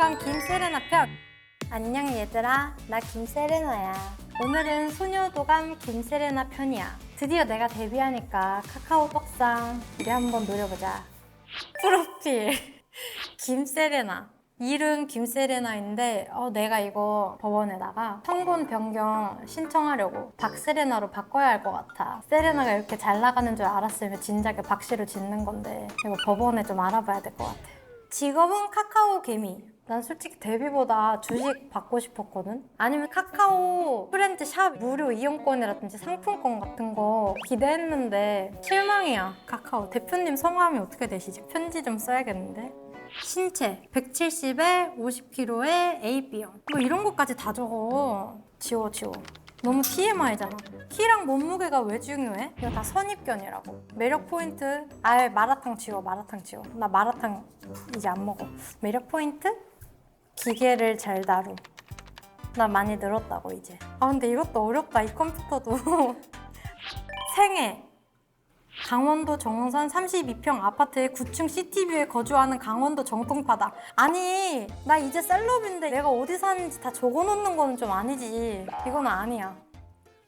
소녀도감 김세레나 편. 안녕 얘들아. 나 김세레나야. 오늘은 소녀도감 김세레나 편이야. 드디어 내가 데뷔하니까 카카오 떡상 우리 한번 노려보자. 프로필. 김세레나 이름 김세레나인데 어, 내가 이거 법원에다가 성분 변경 신청하려고 박세레나로 바꿔야 할 것 같아. 세레나가 이렇게 잘 나가는 줄 알았으면 진작에 박씨로 짓는 건데 이거 법원에 좀 알아봐야 될 것 같아. 직업은 카카오 개미 난 솔직히 데뷔보다 주식 받고 싶었거든. 아니면 카카오 프렌드 샵 무료 이용권이라든지 상품권 같은 거 기대했는데 실망이야 카카오. 대표님 성함이 어떻게 되시지? 편지 좀 써야겠는데? 신체 170에 50kg에 AB형 뭐 이런 것까지 다 적어. 지워 지워. 너무 TMI잖아. 키랑 몸무게가 왜 중요해? 이거 다 선입견이라고. 매력 포인트? 아예 마라탕 지워 마라탕 지워. 나 마라탕 이제 안 먹어. 매력 포인트? 기계를 잘 다룸 나 많이 늘었다고 이제 아 근데 이것도 어렵다 이 컴퓨터도 생애 강원도 정선 32평 아파트의 9층 시티뷰에 거주하는 강원도 정통파다. 아니, 나 이제 셀럽인데 내가 어디 사는지 다 적어놓는 거는 좀 아니지. 이건 아니야.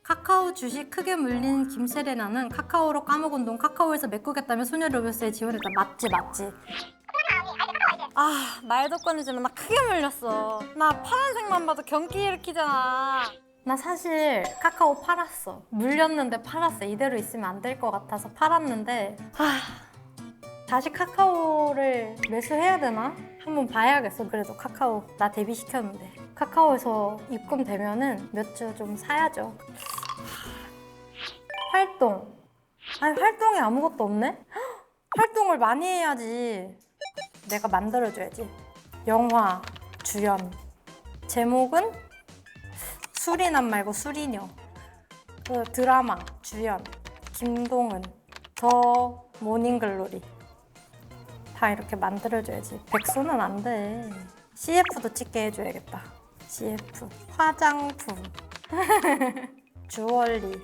카카오 주식 크게 물린 김세레나는 카카오로 까먹은 돈 카카오에서 메꾸겠다며 소녀로버스에 지원했다. 맞지, 맞지. 아, 말도 꺼내지만 나 크게 물렸어. 나 파란색만 봐도 경기 일으키잖아. 나 사실 카카오 팔았어. 물렸는데 팔았어. 이대로 있으면 안 될 것 같아서 팔았는데, 아, 다시 카카오를 매수해야 되나? 한번 봐야겠어. 그래도 카카오 나 데뷔시켰는데. 카카오에서 입금되면은 몇 주 좀 사야죠. 활동. 아니, 활동이 아무것도 없네? 헉, 활동을 많이 해야지. 내가 만들어줘야지. 영화, 주연. 제목은 수리남 말고 수리녀. 그 드라마, 주연. 김동은. 더 모닝글로리. 다 이렇게 만들어줘야지. 백수는 안 돼. CF도 찍게 해줘야겠다. CF. 화장품. 주얼리.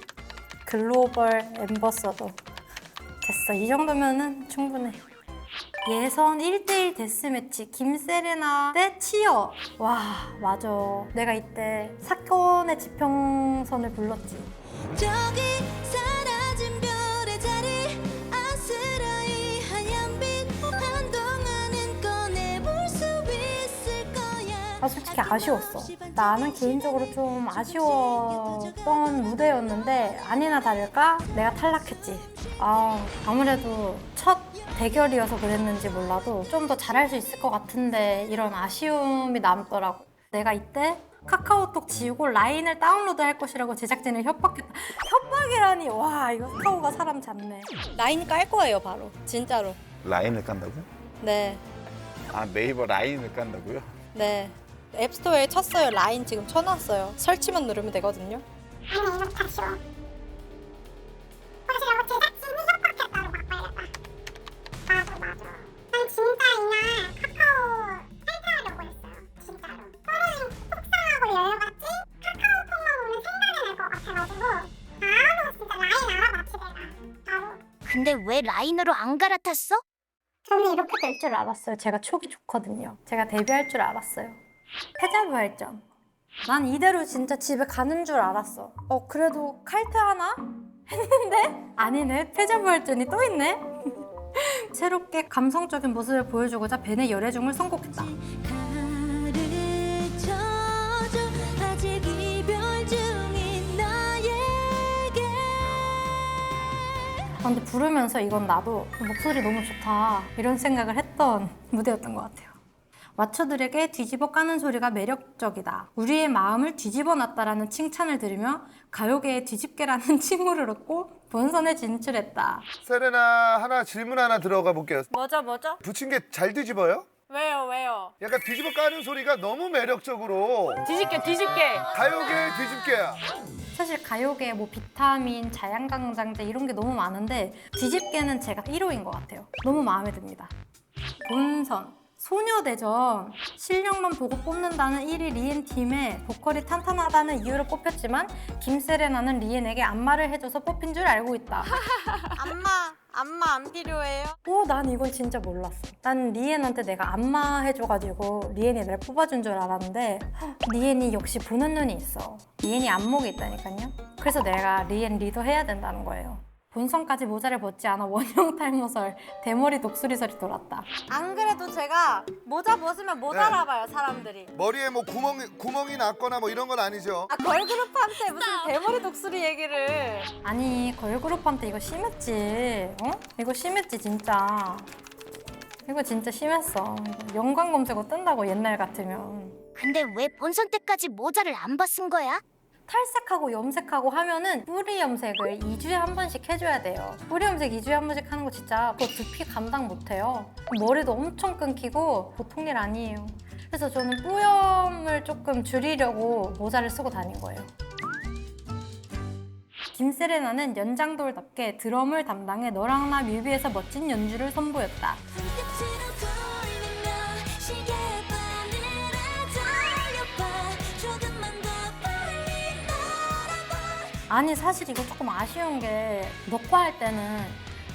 글로벌 엠버서더. 됐어. 이 정도면은 충분해. 예선 1대1 데스매치 김세레나 대 치어. 와 맞아. 내가 이때 사건의 지평선을 불렀지. 저기 사라진 별의 자리 아스라이 하얀 빛 한동안은 꺼내볼 수 있을 거야. 아 솔직히 아쉬웠어. 나는 개인적으로 좀 아쉬웠던 무대였는데 아니나 다를까 내가 탈락했지. 아 아무래도 첫 대결이어서 그랬는지 몰라도 좀 더 잘할 수 있을 것 같은데 이런 아쉬움이 남더라고 내가 이때 카카오톡 지우고 라인을 다운로드 할 것이라고 제작진을 협박했다 협박이라니 와 이거 카카오가 사람 잡네 라인 깔 거예요 바로 진짜로 라인을 깐다고? 네 아 네이버 라인을 깐다고요? 네. 앱스토어에 쳤어요. 라인 지금 쳐놨어요. 설치만 누르면 되거든요. 아니 이거 다 지워 그래서 제작 왜 라인으로 안 갈아탔어? 저는 이렇게 될 줄 알았어요. 제가 촉이 좋거든요. 제가 데뷔할 줄 알았어요. 패자부활전. 난 이대로 진짜 집에 가는 줄 알았어. 어, 그래도 칼퇴 하나? 했는데 아니네. 패자부활전이 또 있네. 새롭게 감성적인 모습을 보여주고자 벤의 열애중을 선곡했다. 근데 부르면서 이건 나도 목소리 너무 좋다 이런 생각을 했던 무대였던 것 같아요. 와초들에게 뒤집어 까는 소리가 매력적이다. 우리의 마음을 뒤집어 놨다라는 칭찬을 들으며 가요계의 뒤집개라는 칭호를 얻고 본선에 진출했다. 세레나 하나 질문 하나 들어가 볼게요. 뭐죠 뭐죠? 붙인 게잘 뒤집어요? 왜요 왜요? 약간 뒤집어 까는 소리가 너무 매력적으로 뒤집개 뒤집개. 가요계의 뒤집개야. 사실 가요계 뭐 비타민, 자양강장제 이런 게 너무 많은데 뒤집개는 제가 1호인 것 같아요. 너무 마음에 듭니다. 본선 소녀대전 실력만 보고 뽑는다는 1위 리엔 팀에 보컬이 탄탄하다는 이유로 뽑혔지만 김세레나는 리엔에게 안마를 해줘서 뽑힌 줄 알고 있다. 안마 안마 안 필요해요? 오, 난 이건 진짜 몰랐어. 난 리엔한테 내가 안마 해줘가지고 리엔이 날 뽑아준 줄 알았는데 헉, 리엔이 역시 보는 눈이 있어. 리엔이 안목이 있다니까요. 그래서 내가 리엔 리더 해야 된다는 거예요. 본선까지 모자를 벗지 않아 원형 탈모설, 대머리 독수리설이 돌았다. 안 그래도 제가 모자 벗으면 못 네. 알아봐요 사람들이. 머리에 뭐 구멍이 구멍이 났거나 뭐 이런 건 아니죠? 아 걸그룹한테 무슨 대머리 독수리 얘기를. 아니 걸그룹한테 이거 심했지 어? 이거 심했지 진짜 이거 진짜 심했어 연관 검색어 뜬다고 옛날 같으면 근데 왜 본선 때까지 모자를 안 벗은 거야? 탈색하고 염색하고 하면은 뿌리 염색을 2주에 한 번씩 해줘야 돼요. 뿌리 염색 2주에 한 번씩 하는 거 진짜 그거 두피 감당 못해요. 머리도 엄청 끊기고 보통 일 아니에요. 그래서 저는 뿌염을 조금 줄이려고 모자를 쓰고 다닌 거예요. 김세레나는 연장돌답게 드럼을 담당해 너랑 나 뮤비에서 멋진 연주를 선보였다. 아니 사실 이거 조금 아쉬운 게 녹화 할 때는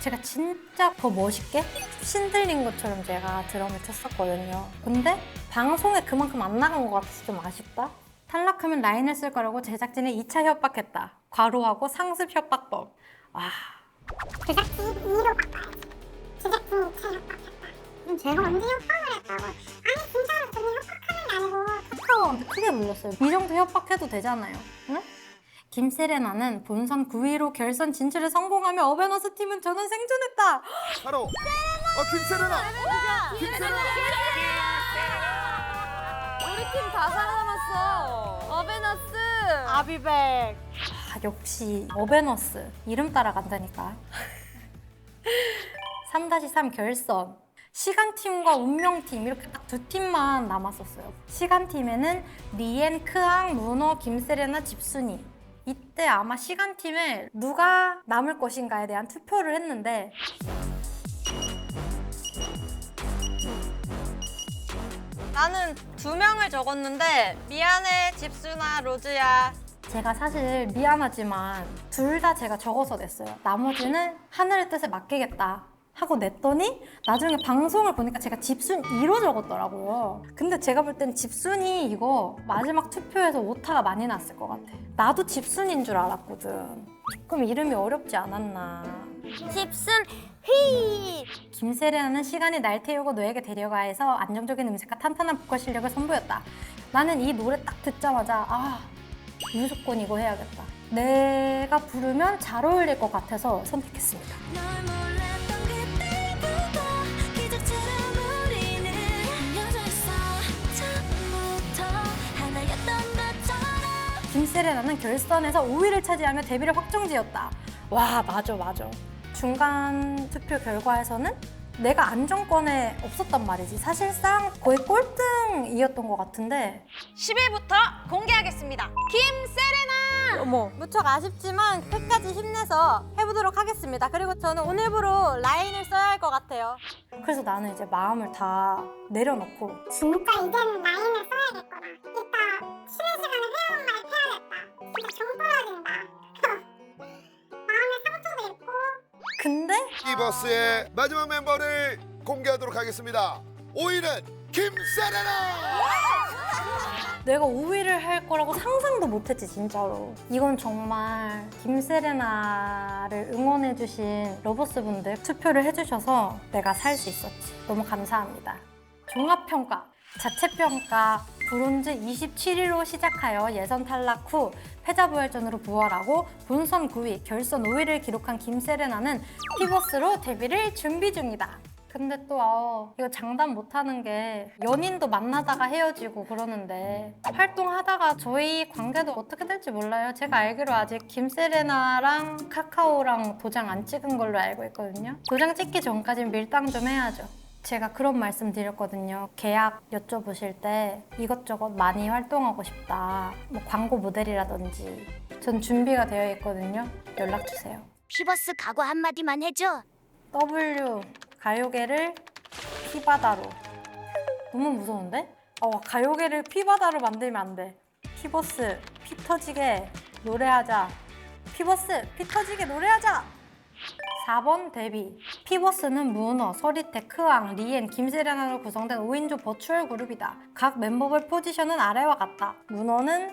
제가 진짜 더 멋있게 신들린 것처럼 제가 드럼을 쳤었거든요. 근데 방송에 그만큼 안 나간 것 같아서 좀 아쉽다. 탈락하면 라인을 쓸 거라고 제작진에 2차 협박했다. 과로하고 상습 협박법. 와, 제작진 2로 바꿔야지. 제작진이 2차 협박했다. 제가 언제 협박을 했다고? 아니 진짜로 저는 협박하는 게 아니고 카카오한테 크게 물렸어요. 이 정도 협박해도 되잖아요. 응? 김세레나는 본선 9위로 결선 진출에 성공하며 어벤져스 팀은 전원 생존했다. 바로 어 김세레나. 김세레나. 우리 팀 다 살아남았어. 어베너스. 아비백. 아, 역시 어벤져스. 이름 따라간다니까. 3-3 결선. 시간팀과 운명팀 이렇게 딱 두 팀만 남았었어요. 시간팀에는 리엔, 크앙, 문어, 김세레나, 집순이 이때 아마 시간팀에 누가 남을 것인가에 대한 투표를 했는데 나는 두 명을 적었는데 미안해 집수나 로즈야. 제가 사실 미안하지만 둘 다 제가 적어서 냈어요. 나머지는 하늘의 뜻에 맡기겠다 하고 냈더니 나중에 방송을 보니까 제가 집순 2로 적었더라고요. 근데 제가 볼 땐 집순이 이거 마지막 투표에서 오타가 많이 났을 것 같아. 나도 집순인 줄 알았거든. 조금 이름이 어렵지 않았나. 집순 휘 김세레나는 시간이 날 태우고 너에게 데려가 해서 안정적인 음색과 탄탄한 보컬 실력을 선보였다. 나는 이 노래 딱 듣자마자 아 무조건 이거 해야겠다. 내가 부르면 잘 어울릴 것 같아서 선택했습니다. 김세레나는 결선에서 5위를 차지하며 데뷔를 확정지었다. 와 맞아 맞아. 중간 투표 결과에서는 내가 안정권에 없었단 말이지. 사실상 거의 꼴등이었던 것 같은데 10위부터 공개하겠습니다. 김세레나. 어머 무척 아쉽지만 끝까지 힘내서 해보도록 하겠습니다. 그리고 저는 오늘부로 라인을 써야 할 것 같아요. 그래서 나는 이제 마음을 다 내려놓고 진짜 이제는 라인을 써야겠구나. 이따 쉬는 시간에 회원 가 근데 이버스의 마지막 멤버를 공개하도록 하겠습니다. 5위는 김세레나. 내가 5위를 할 거라고 상상도 못했지 진짜로 이건 정말 김세레나를 응원해주신 러버스 분들 투표를 해주셔서 내가 살 수 있었지 너무 감사합니다 종합평가 자체평가 브론즈 27위로 시작하여 예선 탈락 후 패자부활전으로 부활하고 본선 9위, 결선 5위를 기록한 김세레나는 피버스로 데뷔를 준비 중이다. 근데 또 아, 이거 장담 못하는 게 연인도 만나다가 헤어지고 그러는데 활동하다가 저희 관계도 어떻게 될지 몰라요. 제가 알기로 아직 김세레나랑 카카오랑 도장 안 찍은 걸로 알고 있거든요. 도장 찍기 전까지는 밀당 좀 해야죠. 제가 그런 말씀 드렸거든요. 계약 여쭤보실 때 이것저것 많이 활동하고 싶다. 뭐 광고 모델이라든지. 전 준비가 되어 있거든요. 연락 주세요. 피버스 각오 한마디만 해줘 W 가요계를 피바다로 너무 무서운데? 어, 가요계를 피바다로 만들면 안 돼. 피버스, 피 터지게 노래하자. 피버스, 피 터지게 노래하자! 4번 데뷔. 피버스는 문어, 서리태, 크앙, 리엔, 김세련으로 구성된 5인조 버추얼 그룹이다. 각 멤버별 포지션은 아래와 같다. 문어는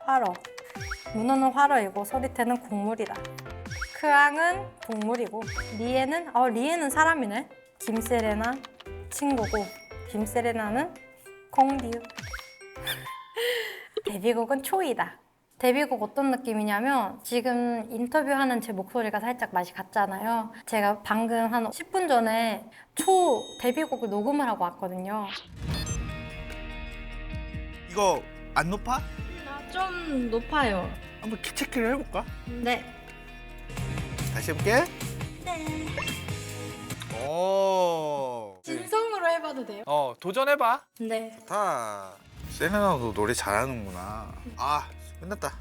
활어. 문어는 활어이고 서리태는 곡물이다. 크앙은 동물이고 리에는 어 리에는 사람이네. 김세레나 친구고 김세레나는 공듀. 데뷔곡은 초이다. 데뷔곡 어떤 느낌이냐면 지금 인터뷰하는 제 목소리가 살짝 맛이 갔잖아요. 제가 방금 한 10분 전에 초 데뷔곡을 녹음을 하고 왔거든요. 이거 안 높아? 좀 높아요. 한번 키 체크를 해볼까? 네. 다시 해볼게. 네. 오. 진성으로 해봐도 돼요? 어 도전해봐. 네. 좋다. 세레나도 노래 잘하는구나. 아, 끝났다.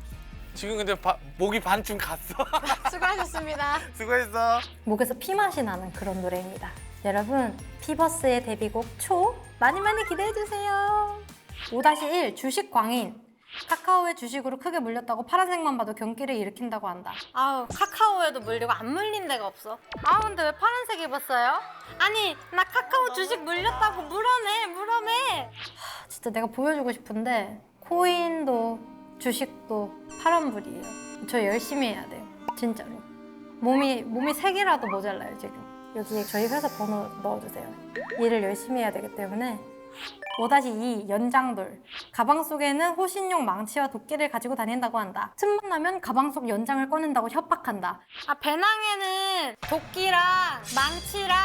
지금 근데 바- 목이 반쯤 갔어. 수고하셨습니다. 수고했어. 목에서 피 맛이 나는 그런 노래입니다. 여러분, 피버스의 데뷔곡 초 많이 많이 기대해 주세요. 5-1 주식 광인. 카카오의 주식으로 크게 물렸다고 파란색만 봐도 경기를 일으킨다고 한다. 아우, 카카오에도 물리고 안 물린 데가 없어. 아, 근데 왜 파란색 입었어요? 아니, 나 카카오 주식 물렸다고 물어내, 물어내. 하, 진짜 내가 보여주고 싶은데 코인도 주식도 파란불이에요. 저 열심히 해야 돼요. 진짜로. 몸이 몸이 세 개라도 모자라요 지금. 여기에 저희 회사 번호 넣어주세요. 일을 열심히 해야 되기 때문에 5-2 연장돌. 가방 속에는 호신용 망치와 도끼를 가지고 다닌다고 한다. 틈만 나면 가방 속 연장을 꺼낸다고 협박한다. 아 배낭에는 도끼랑 망치랑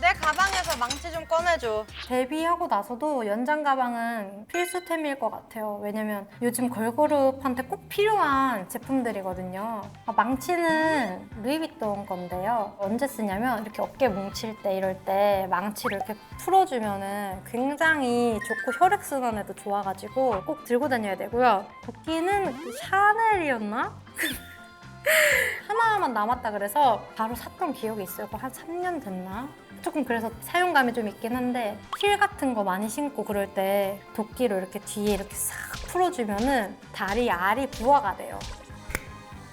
내 가방에서 망치 좀 꺼내줘. 데뷔하고 나서도 연장 가방은 필수템일 것 같아요. 왜냐면 요즘 걸그룹한테 꼭 필요한 제품들이거든요. 아, 망치는 루이비통 건데요. 언제 쓰냐면 이렇게 어깨 뭉칠 때 이럴 때 망치를 이렇게 풀어주면은 굉장히 좋고 혈액순환에도 좋아가지고 꼭 들고 다녀야 되고요. 도끼는 샤넬이었나? 하나만 남았다 그래서 바로 샀던 기억이 있어요. 한 3년 됐나? 조금 그래서 사용감이 좀 있긴 한데 힐 같은 거 많이 신고 그럴 때 도끼로 이렇게 뒤에 이렇게 싹 풀어주면은 다리 알이 부화가 돼요.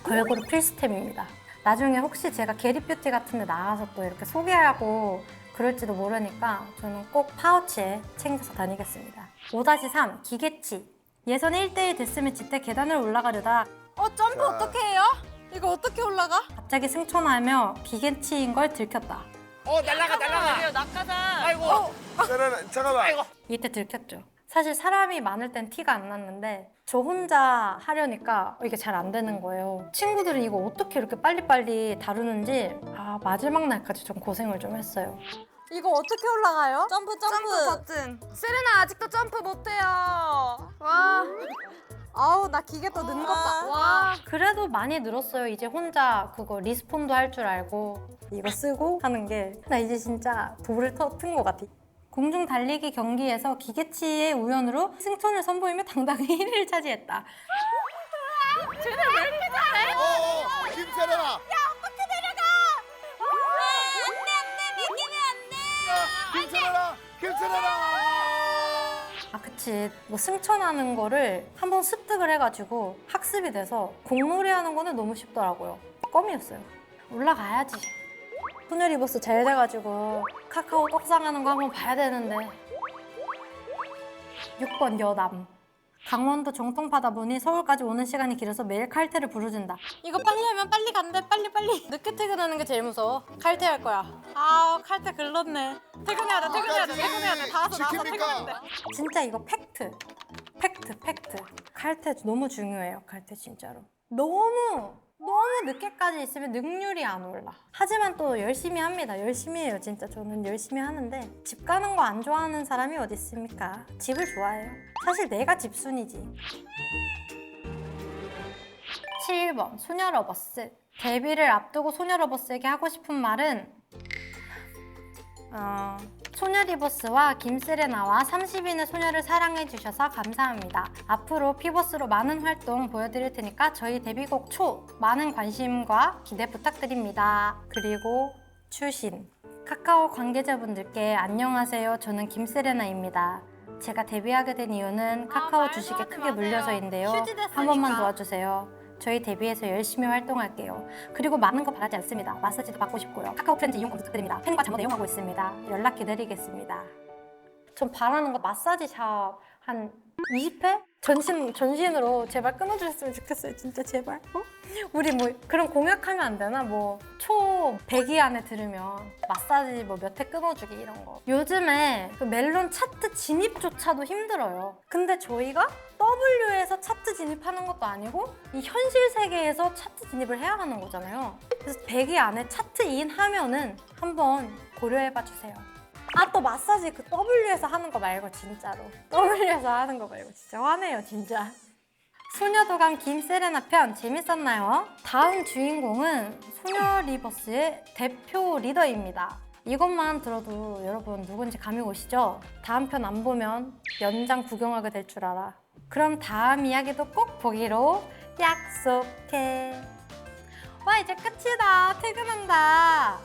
걸그룹 필수템입니다. 나중에 혹시 제가 게리 뷰티 같은 데 나가서 또 이렇게 소개하고 그럴지도 모르니까 저는 꼭 파우치에 챙겨서 다니겠습니다. 5-3 기계치 예선 1대1 데스매치 때 계단을 올라가려다 어 점프 자. 어떻게 해요? 이거 어떻게 올라가? 갑자기 승천하며 기계치인 걸 들켰다. 어 날라가 날라가. 낙하산. 아이고. 세레나, 잠깐만. 아이고. 이때 들켰죠. 사실 사람이 많을 땐 티가 안 났는데 저 혼자 하려니까 이게 잘 안 되는 거예요. 친구들이 이거 어떻게 이렇게 빨리빨리 다루는지 아 마지막 날까지 좀 고생을 좀 했어요. 이거 어떻게 올라가요? 점프 점프. 버튼. 세레나 아직도 점프 못해요. 와. 아우 나 기계 또 는 것 봐. 와. 그래도 많이 늘었어요. 이제 혼자 그거 리스폰도 할 줄 알고 이거 쓰고 하는 게 나 이제 진짜 돌을 터튼 것 같아. 공중 달리기 경기에서 기계치의 우연으로 승천을 선보이며 당당히 1위를 차지했다. 어, 어, 김세레나. 김세레나, 김세 레나. 아, 그치. 뭐 승천하는 거를 한번 습득을 해가지고 학습이 돼서 공놀이 하는 거는 너무 쉽더라고요. 껌이었어요. 올라가야지. 소녀 리버스 잘 돼가지고 카카오 떡상하는 거 한번 봐야 되는데. 6번 여남. 강원도 정통파다 보니 서울까지 오는 시간이 길어서 매일 칼퇴를 부르준다. 이거 빨리 하면 빨리 간대, 빨리 빨리. 늦게 퇴근하는 게 제일 무서워. 칼퇴할 거야. 아우 칼퇴 글렀네. 퇴근해야 돼, 퇴근해야 돼, 퇴근해야 돼. 다 와서 나와서 지킵니까? 퇴근해야 돼. 진짜 이거 팩트. 팩트, 팩트. 칼퇴 너무 중요해요, 칼퇴 진짜로. 너무, 너무 늦게까지 있으면 능률이 안 올라. 하지만 또 열심히 합니다. 열심히 해요, 진짜. 저는 열심히 하는데 집 가는 거 안 좋아하는 사람이 어디 있습니까? 집을 좋아해요. 사실 내가 집순이지. 7번, 소녀러버스. 데뷔를 앞두고 소녀러버스에게 하고 싶은 말은 어, 소녀 리버스와 김세레나와 30인의 소녀를 사랑해 주셔서 감사합니다. 앞으로 피버스로 많은 활동 보여드릴 테니까 저희 데뷔곡 초 많은 관심과 기대 부탁드립니다. 그리고 추신 카카오 관계자분들께 안녕하세요. 저는 김세레나입니다. 제가 데뷔하게 된 이유는 카카오 말도 주식에 크게. 물려서인데요. 한 번만 도와주세요. 저희 데뷔해서 열심히 활동할게요. 그리고 많은 거 바라지 않습니다. 마사지도 받고 싶고요. 카카오 프렌즈 이용권 부탁드립니다. 팬과 잠옷 이용하고 있습니다. 연락 기다리겠습니다. 전 바라는 거 마사지 샵 한 20회? 전신, 전신으로 제발 끊어주셨으면 좋겠어요. 진짜 제발. 어? 우리 뭐 그런 공약하면 안 되나? 뭐 초 100위 안에 들으면 마사지 뭐 몇 회 끊어주기 이런 거. 요즘에 그 멜론 차트 진입조차도 힘들어요. 근데 저희가 W에서 차트 진입하는 것도 아니고 이 현실 세계에서 차트 진입을 해야 하는 거잖아요. 그래서 100위 안에 차트 인 하면은 한번 고려해봐 주세요. 아 또 마사지 그 W에서 하는 거 말고 진짜로. W에서 하는 거 말고 진짜 화내요 진짜. 소녀도감 김세레나 편 재밌었나요? 다음 주인공은 소녀 리버스의 대표 리더입니다. 이것만 들어도 여러분 누군지 감이 오시죠? 다음 편 안 보면 연장 구경하게 될 줄 알아. 그럼 다음 이야기도 꼭 보기로 약속해. 와 이제 끝이다. 퇴근한다